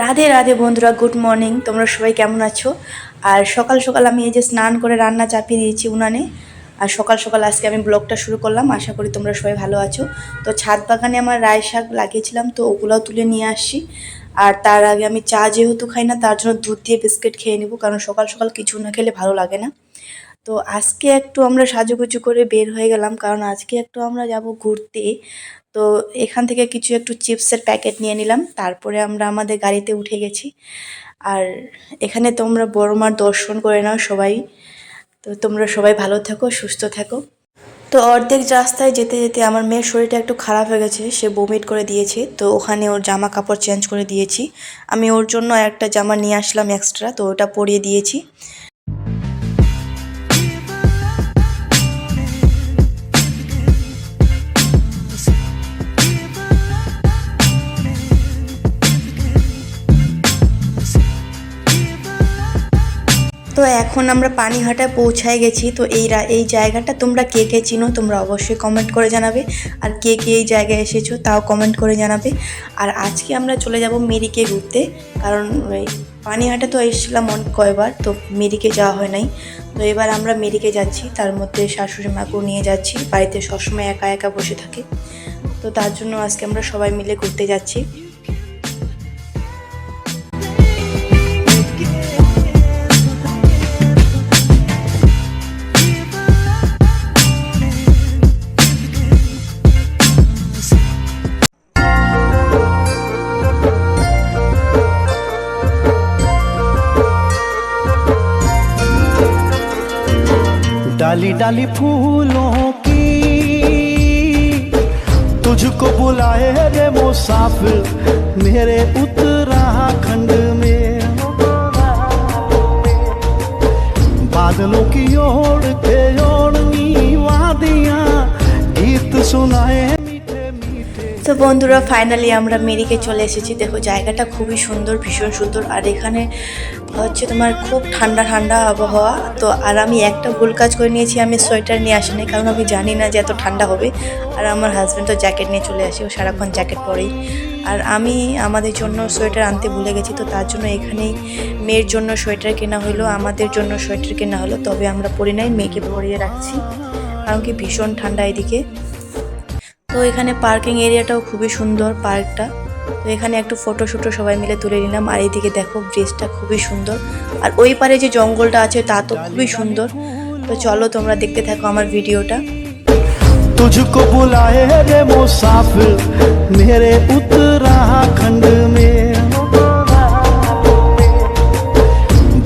রাধে রাধে বন্ধুরা good morning তোমরা সবাই কেমন আছো? আর সকাল সকাল আমি এই যে স্নান করে রান্না চাপিয়ে দিয়েছি উনানে, আর সকাল সকাল আজকে আমি ব্লগটা শুরু করলাম। আশা করি তোমরা সবাই ভালো আছো। তো ছাদ বাগানে আমার রায় শাক লাগিয়েছিলাম, তো ওগুলোও তুলে নিয়ে আসছি আর তার আগে আমি চা যেহেতু খাই না, তার জন্য দুধ দিয়ে বিস্কিট খেয়ে নেব, কারণ সকাল সকাল কিছু না খেলে ভালো লাগে না। তো আজকে একটু আমরা সাজুগুজু করে বের হয়ে গেলাম, কারণ আজকে একটু আমরা যাব ঘুরতে। তো এখান থেকে কিছু একটু চিপসের প্যাকেট নিয়ে নিলাম, তারপরে আমরা আমাদের গাড়িতে উঠে গেছি। আর এখানে তোমরা বড় মার দর্শন করে নাও সবাই। তো তোমরা সবাই ভালো থাকো, সুস্থ থাকো। তো অর্ধেক রাস্তায় যেতে যেতে আমার মেয়ের শরীরটা একটু খারাপ হয়ে গেছে, সে বমিট করে দিয়েছে। তো ওখানে ওর জামা কাপড় চেঞ্জ করে দিয়েছি। আমি ওর জন্য একটা জামা নিয়ে আসলাম এক্সট্রা তো ওটা পরিয়ে দিয়েছি। তো এখন আমরা পানিহাটায় পৌঁছায় গেছি। তো এই এই জায়গাটা তোমরা কে কে চিনো তোমরা অবশ্যই কমেন্ট করে জানাবে। আর কে কে এই জায়গায় এসেছ তাও কমেন্ট করে জানাবে। আর আজকে আমরা চলে যাব মেরিকে ঘুরতে। কারণ ওই পানিহাটে তো এসেছিলাম অনেক কয়বার, তো মেরিকে যাওয়া হয় নাই। তো এবার আমরা মেরিকে যাচ্ছি, তার মধ্যে শাশুড়ি মাকেও নিয়ে যাচ্ছি। বাড়িতে সবসময় একা একা বসে থাকে। তো তার জন্য আজকে আমরা সবাই মিলে ঘুরতে যাচ্ছি। डाली डाली फूलों की। तुझको बुलाए रे मुसाफिर मेरे उत्तराखंड में। बादलों की ओर के ओढ़नी वादियाँ, गीत सुनाए তো বন্ধুরা ফাইনালি আমরা মেরিকে চলে এসেছি। দেখো, জায়গাটা খুবই সুন্দর, ভীষণ সুন্দর। আর এখানে হচ্ছে তোমার খুব ঠান্ডা ঠান্ডা আবহাওয়া। তো আর আমি একটা ভুল কাজ করে নিয়েছি, আমি সোয়েটার নিয়ে আসিনি, কারণ আমি জানি না যে এত ঠান্ডা হবে। আর আমার হাজব্যান্ড তো জ্যাকেট নিয়ে চলে আসে, ও সারাক্ষণ জ্যাকেট পরেই। আর আমি আমাদের জন্য সোয়েটার আনতে ভুলে গেছি, তো তার জন্য এখানেই মেয়ের জন্য সোয়েটার কেনা হলো, আমাদের জন্য সোয়েটার কেনা হলো। তবে আমরা পরি নাই, মেয়েকে পরিয়ে রাখছি। কারণ কি ভীষণ ঠান্ডা এদিকে। তো এখানে পার্কিং এরিয়াটাও খুবই সুন্দর পার্কটা তো এখানে একটু ফটো শুটো সবাই মিলে তুলে নিলাম আর এইদিকে দেখো ব্রিজটা খুবই সুন্দর আর ওই পারে যে জঙ্গলটা আছে তা তো খুবই সুন্দর তো চলো তোমরা দেখতে থাকো আমার ভিডিওটা तुझको बुलाए रे मुसाफिर मेरे उत्तराखंड में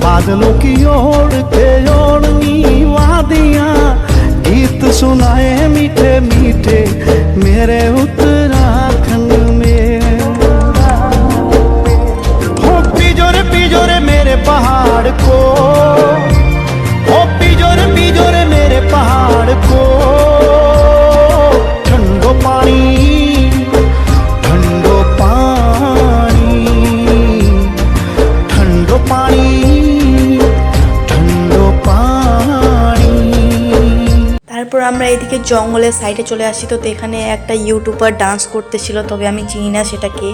बादलों की ओर के ओढ़नी वादियां गीत सुनाए मीठे मीठे मेरे उत्तराखंड में। हो पिजोरे पिजोरे मेरे पहाड़ को। हो पिजोरे पिजोरे मेरे पहाड़ को। তারপর আমরা এদিকে জঙ্গলের সাইডে চলে আসি। তো এখানে একটা ইউটিউবার ডান্স করতেছিল, তবে আমি চিনি না সেটাকে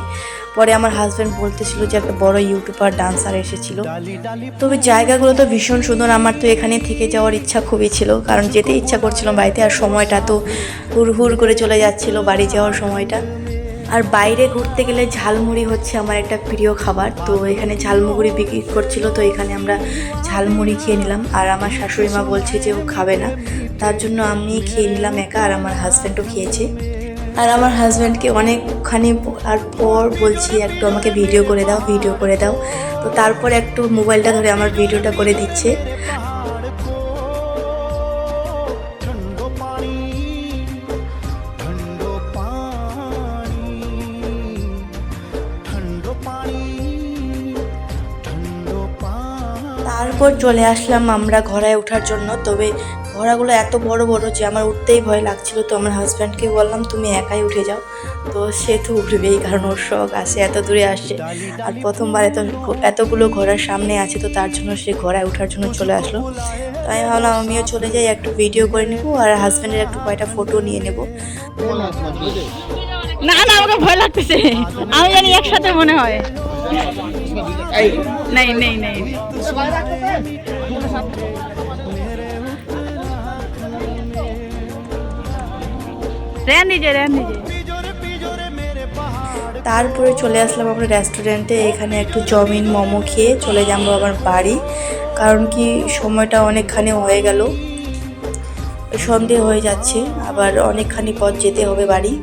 পরে আমার হাজব্যান্ড বলতেছিল যে একটা বড় ইউটিউবার ডান্সার এসেছিল। তবে জায়গাগুলো তো ভীষণ সুন্দর, আমার তো এখানে থেকে যাওয়ার ইচ্ছা খুবই ছিল। কারণ যেতে ইচ্ছা করছিল বাড়িতে, আর সময়টা তো হুড় করে চলে যাচ্ছিল বাড়ি যাওয়ার সময়টা। আর বাইরে ঘুরতে গেলে ঝালমুড়ি হচ্ছে আমার একটা প্রিয় খাবার। তো এখানে ঝালমুড়ি বিক্রি করছিল, তো এখানে আমরা ঝালমুড়ি খেয়ে নিলাম। আর আমার শাশুড়ি মা বলছে যে ও খাবে না। তার জন্য আমি খেয়ে নিলাম একা আর আমার হাজব্যান্ডও খেয়েছে। আর আমার হাজব্যান্ডকে অনেকখানি আর পর বলছি, একটু আমাকে ভিডিও করে দাও ভিডিও করে দাও। তো তারপর একটু মোবাইলটা ধরে আমার ভিডিওটা করে দিচ্ছে। তারপর চলে আসলাম আমরা ঘরায় ওঠার জন্য। তবে ঘোড়াগুলো এত বড় বড় যে আমার উঠতেই ভয় লাগছিল। তো আমার হাজব্যান্ডকে বললাম তুমি একাই উঠে যাও। তো সে তো উঠবেই কারণ ওর শখ আসে এত দূরে আসে আর প্রথমবার তো এতগুলো ঘোড়ার সামনে আছে তো তার জন্য সে ঘোড়ায় ওঠার জন্য চলে আসলো। তো আমি ভাবলাম আমিও চলে যাই একটু ভিডিও করে নেব আর হাজব্যান্ডের একটু কয়টা ফটো নিয়ে নেব। না না আমাকে ভয় লাগতেছে। আমি জানি একসাথে মনে হয়। নাই নাই নাই। তারপরে চলে আসলাম আমরা রেস্টুরেন্টে এখানে একটু চাউমিন মোমো খেয়ে চলে যাব আবার বাড়ি। কারণ কি সময়টা অনেকখানি হয়ে গেল। সন্ধে হয়ে যাচ্ছে আবার অনেকখানি পথ যেতে হবে বাড়ি।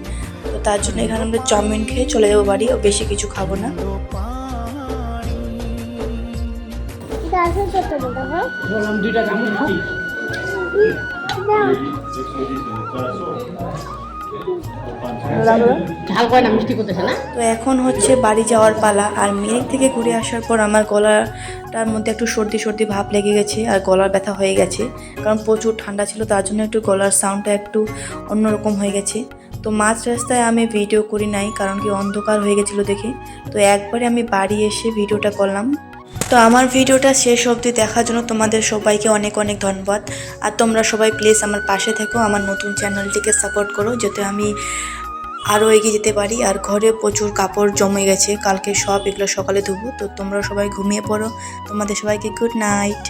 তো তার জন্য এখানে আমরা চাউমিন খেয়ে চলে যাব বাড়ি ও বেশি কিছু খাব না। দুইটা তো এখন হচ্ছে বাড়ি যাওয়ার পালা। আর মিরিক থেকে ঘুরে আসার পর আমার গলাটার মধ্যে একটু সর্দি সর্দি ভাব লেগে গেছে আর গলার ব্যথা হয়ে গেছে। কারণ প্রচুর ঠান্ডা ছিল, তার জন্য একটু গলার সাউন্ডটা একটু অন্যরকম হয়ে গেছে। তো মাঝ রাস্তায় আমি ভিডিও করি নাই, কারণ কি অন্ধকার হয়ে গেছিল দেখে। তো একবারে আমি বাড়ি এসে ভিডিওটা করলাম। তো আমার ভিডিওটা শেষ অবধি দেখার জন্য তোমাদের সবাইকে অনেক অনেক ধন্যবাদ। আর তোমরা সবাই প্লিজ আমার পাশে থেকো, আমার নতুন চ্যানেলটিকে সাপোর্ট করো, যাতে আমি আরও এগিয়ে যেতে পারি। আর ঘরে প্রচুর কাপড় জমে গেছে, কালকে সব এগুলো সকালে ধুবো, তো তোমরা সবাই ঘুমিয়ে পড়ো। তোমাদের সবাইকে গুড নাইট